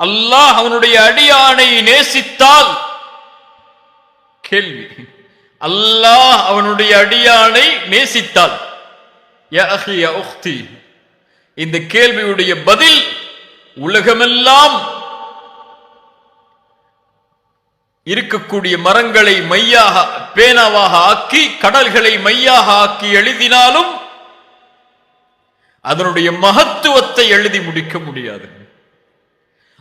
அல்லாஹ் அவனுடைய அடியானை நேசித்தால் கேள்வி. அல்லாஹ் அவனுடைய அடியானை நேசித்தால் இந்த கேள்வியுடைய பதில் உலகமெல்லாம் இருக்கக்கூடிய மரங்களை மையாக பேனாவாக ஆக்கி கடல்களை மையாக ஆக்கி எழுதினாலும் அதனுடைய மகத்துவத்தை எழுதி முடிக்க முடியாது.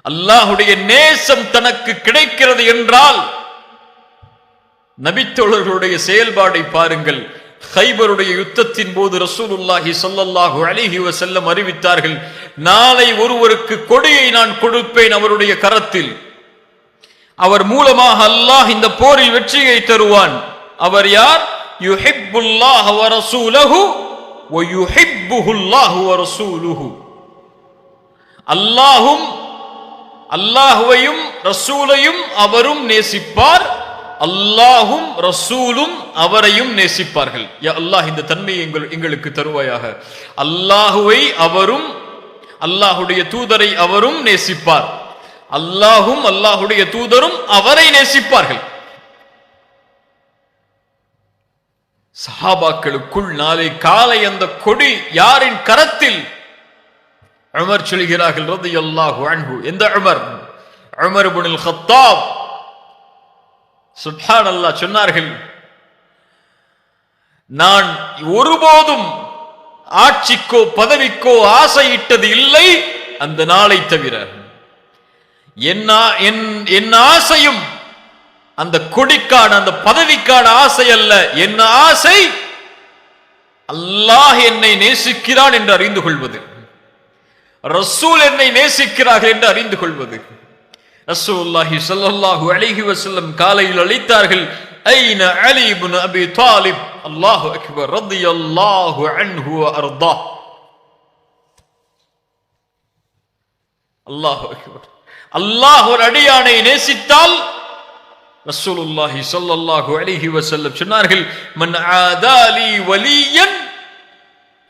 அல்லாஹுடைய நேசம் தனக்கு கிடைக்கிறது என்றால் நபித்தோழர்களுடைய செயல்பாடை பாருங்கள். ஹைபருடைய யுத்தத்தின் போது ரசூலுல்லாஹி ஸல்லல்லாஹு அலைஹி செல்லம் அறிவித்தார்கள் நாளை ஒருவருக்கு கொடியை நான் கொடுப்பேன் அவருடைய கரத்தில். அவர் மூலமாக அல்லாஹ் இந்த போரில் வெற்றியை தருவான். அவர் யார்? யுஹிப்புல்லாஹ வரசூலஹு ரசூலஹு வ யுஹிப்புஹுல்லாஹு வ அல்லாஹும் அல்லாஹுவையும் ரசூலையும் அவரும் நேசிப்பார். அல்லாஹும் ரசூலும் அவரையும் நேசிப்பார்கள். யா அல்லாஹ் இந்த தன்மையை எங்கள் எங்களுக்கு தருவாயாக. அல்லாஹுவை அவரும் அல்லாஹுடைய தூதரை அவரும் நேசிப்பார். அல்லாஹும் அல்லாஹுடைய தூதரும் அவரை நேசிப்பார்கள். சஹாபாக்களுக்குள் நாளை காலை அந்த கொடி யாரின் கரத்தில் உமர் சொல்கிறார்கள் ரலியல்லாஹு அன்பு எந்த உமர்? உமர் ஹத்தாப் கத்தாப் அல்லா சொன்னார்கள் நான் ஒருபோதும் ஆட்சிக்கோ பதவிக்கோ ஆசையிட்டது இல்லை அந்த நாளை தவிர. என்- என் ஆசையும் அந்த கொடிக்கான அந்த பதவிக்கான ஆசை அல்ல. என் ஆசை அல்லாஹ் என்னை நேசிக்கிறான் என்று அறிந்து கொள்வது. ரசூல் என்னை நேசிக்கிறார்கள் என்று அறிந்து கொள்வது ரசூலுல்லாஹி ஸல்லல்லாஹு அலைஹி வஸல்லம் காலையில் அழைத்தார்கள் ஐன அலி இப்னு அபி தாலிப் அல்லாஹு அக்பர் ரலியல்லாஹு அன்ஹு வ அர்தா அல்லாஹு அக்பர் அல்லாஹ் ஒரு அடியானை நேசித்தால் ரசூலுல்லாஹி ஸல்லல்லாஹு அலைஹி வஸல்லம் சொன்னார்கள் மன் ஆதாலி வலியன்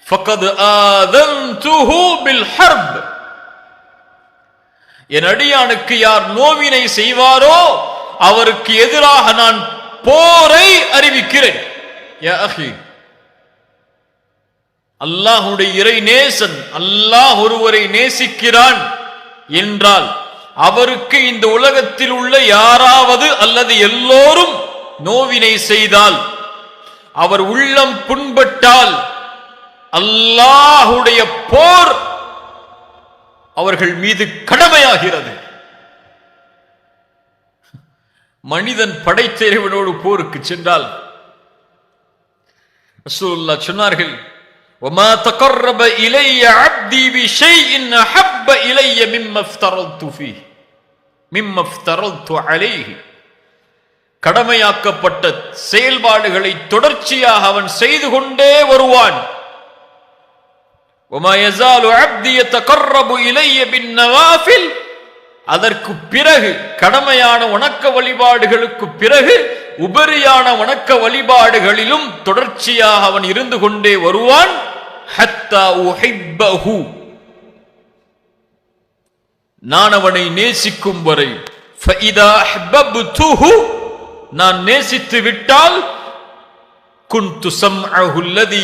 ஃபகத் ஆதன்துஹு பில் ஹர்ப் என் அடியானுக்கு யார் நோவினை செய்வாரோ அவருக்கு எதிராக நான் போரை அறிவிக்கிறேன். அல்லாஹுடைய இறை நேசன் அல்லாஹ் ஒருவரை நேசிக்கிறான் என்றால் அவருக்கு இந்த உலகத்தில் உள்ள யாராவது அல்லது எல்லோரும் நோவினை செய்தால் அவர் உள்ளம் புண்பட்டால் அல்லாஹுடைய போர் அவர்கள் மீது கடமையாகிறது மனிதன் படைத்தெறிவனோடு போருக்கு சென்றால் ரசூலுல்லாஹ் சொன்னார்கள் وما تقرب إلي عبدي بشيء أحب إلي مما افترضت فيه مما افترضت عليه கடமையாக்கப்பட்ட செயல்பாடுகளை தொடர்ச்சியாக அவன் செய்து கொண்டே வருவான் அதற்கு பிறகு கடமையான உணக்க வழிபாடுகளுக்கு பிறகு உபரியான வணக்க வழிபாடுகளிலும் தொடர்ச்சியாக அவன் இருந்து கொண்டே வருவான். நான் அவனை நேசிக்கும் வரை நான் நேசித்து விட்டால் குன் துசம் அஹுல்லது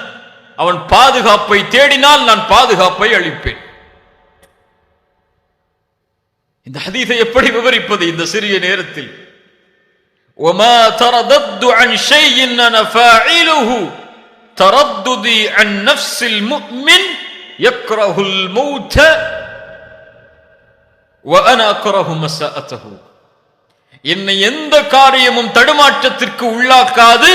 அவன் பாதுகாப்பை தேடினால் நான் பாதுகாப்பை அளிப்பேன் இந்த ஹதீஸை எப்படி விவரிப்பது இந்த சிறிய நேரத்தில் وما تردد عن شيء انا فاعله ترددي عن نفس المؤمن يكره الموت وانا اكره مساءته என்னை எந்த காரியமும் தடுமாற்றத்திற்கு உள்ளாக்காது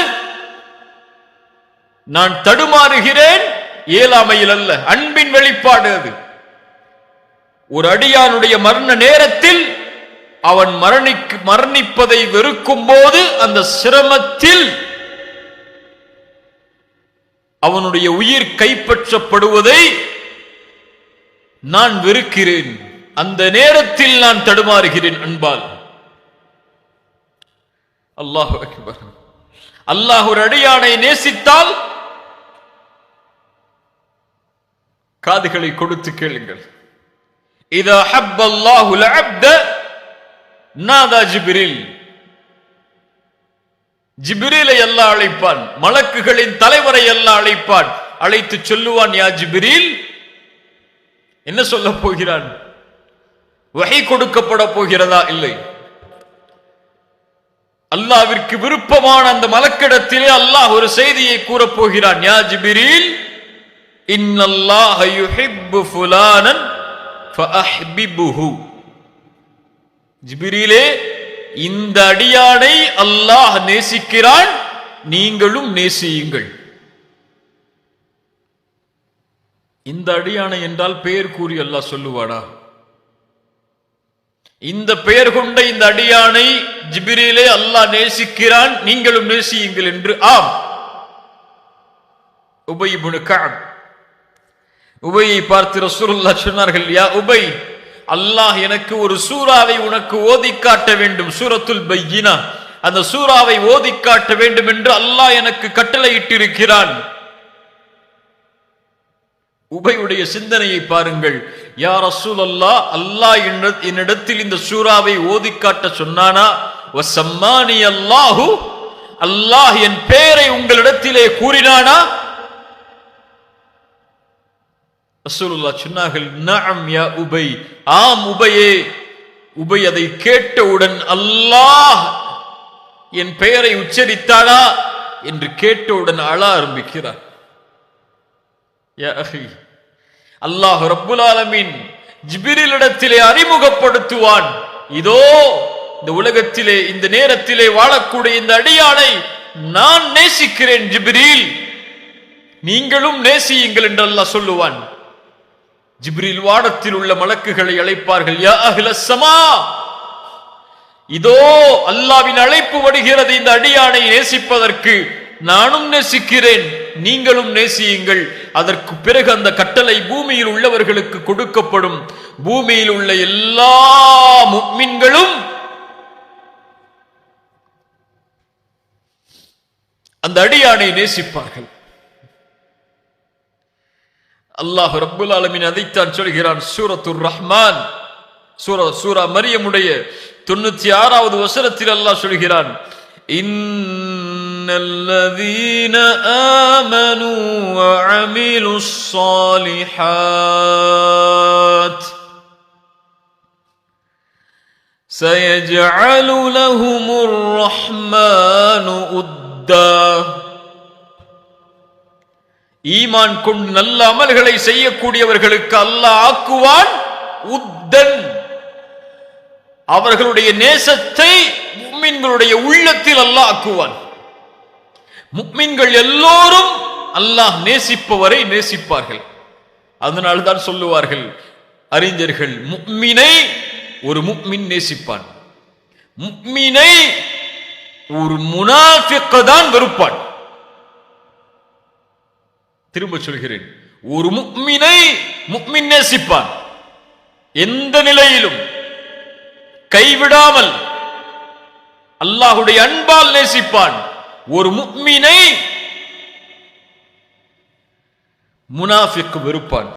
நான் தடுமாறுகிறேன். இயலாமையில் அல்ல. அன்பின் வெளிப்பாடு அது. ஒரு அடியானுடைய மரண நேரத்தில் அவன் மரணிக்கு மரணிப்பதை வெறுக்கும் போது அந்த சிரமத்தில் அவனுடைய உயிர் கைப்பற்றப்படுவதை நான் வெறுக்கிறேன். அந்த நேரத்தில் நான் தடுமாறுகிறேன் அன்பால். அல்லாஹ் அல்லாஹ் ஒரு அடியானை நேசித்தால் காதுகளை கொடுத்து கேளுங்கள். இதா ஹப்ப அல்லாஹு அப்த நாதா ஜிபிரில். ஜிபிரிலை எல்லாம் அழைப்பான். மலக்குகளின் தலைவரை எல்லாம் அழைப்பான். அழைத்து சொல்லுவான் யா ஜிபிரில் என்ன சொல்ல போகிறான் வகை கொடுக்கப்பட போகிறதா? இல்லை. அல்லாவிற்கு விருப்பமான அந்த மலக்கிடத்திலே அல்லாஹ் ஒரு செய்தியை கூறப் போகிறான். யா ஜிபிரில் ஜிபிரிலே இந்த அடியானை அல்லாஹ் நேசிக்கிறான் நீங்களும் நேசியுங்கள். இந்த அடியானை என்றால் பெயர் கூறி அல்லாஹ் சொல்லுவாடா இந்த பெயர் கொண்ட இந்த அடியானை ஜிபிரிலே அல்லாஹ் நேசிக்கிறான் நீங்களும் நேசியுங்கள் என்று ஆம். உபை இப்னு உபையை பார்த்து ரசூலுல்லாஹ் சொன்னார்கள் யா உபை அல்லாஹ் எனக்கு ஒரு சூறாவை உனக்கு ஓதி காட்ட வேண்டும் சூரத்துல் பையினா. அந்த சூறாவை ஓதி காட்ட வேண்டும் என்று அல்லாஹ் எனக்கு கட்டளையிட்டிருக்கிறான். உபையுடைய சிந்தனையை பாருங்கள். யா ரசூல் அல்லாஹ் அல்லாஹ் என்னிடத்தில் இந்த சூறாவை ஓதி காட்ட சொன்னானா? அல்லாஹு அல்லாஹ் என் பெயரை உங்களிடத்திலே கூறினானா? ரசூலுல்லா சொன்னார்கள் நஅம் யா உபை. ஆம் உபையே. உபை அதை கேட்டவுடன் அல்லாஹ் என் பெயரை உச்சரித்தானா என்று கேட்டவுடன் அழ ஆரம்பிக்கிறார். அல்லாஹ் ரப்புல் ஆலமீன் ஜிப்ரீலிடத்திலே அறிமுகப்படுத்துவான். இதோ இந்த உலகத்திலே இந்த நேரத்திலே வாழக்கூடிய இந்த அடியானை நான் நேசிக்கிறேன் ஜிபிரில். நீங்களும் நேசியுங்கள் என்று அல்லாஹ் சொல்லுவான். ஜிப்ரில் வானத்தில் உள்ள மலக்குகளை அழைப்பார்கள் யா அஹ்ல சமா! இதோ அல்லாவின் அழைப்பு வருகிறது இந்த அடியானை நேசிப்பதற்கு. நானும் நேசிக்கிறேன் நீங்களும் நேசியுங்கள். அதற்கு பிறகு அந்த கட்டளை பூமியில் உள்ளவர்களுக்கு கொடுக்கப்படும். பூமியில் உள்ள எல்லா முக்மின்களும் அந்த அடியானை நேசிப்பார்கள். அல்லாஹ் ரப்புல் ஆலமீன் அதைத்தான் சொல்கிறான் சூரத்துர் ரஹ்மான் சூரா சூரா மரியமுடைய தொண்ணூத்தி ஆறாவது வசனத்தில் அல்லாஹ் சொல்கிறான் இன்னல்லதீன ஆமனு வஅமிலுஸ் ஸாலிஹாத் سيجعل لهم الرحمن உத்தா ஈமான் கொண்டு நல்ல அமல்களை செய்யக்கூடியவர்களுக்கு அல்லாஹ் ஆக்குவான் உத்தன். அவர்களுடைய நேசத்தை முக்மின்களுடைய உள்ளத்தில் அல்லாஹ் ஆக்குவான். முக்மின்கள் எல்லோரும் அல்லாஹ் நேசிப்பவரை நேசிப்பார்கள். அதனால்தான் சொல்லுவார்கள் அறிஞர்கள் முக்மினை ஒரு முக்மின் நேசிப்பான். முக்மினை ஒரு முனாஃபிக்க தான் வெறுப்பான். திரும்ப சொல்கிறேன். ஒரு முக்மினை முக்மின் நேசிப்பான். எந்த நிலையிலும் கைவிடாமல் அல்லாஹுடைய அன்பால் நேசிப்பான். ஒரு முக்மினை முனாஃபிக்கு வெறுப்பான்.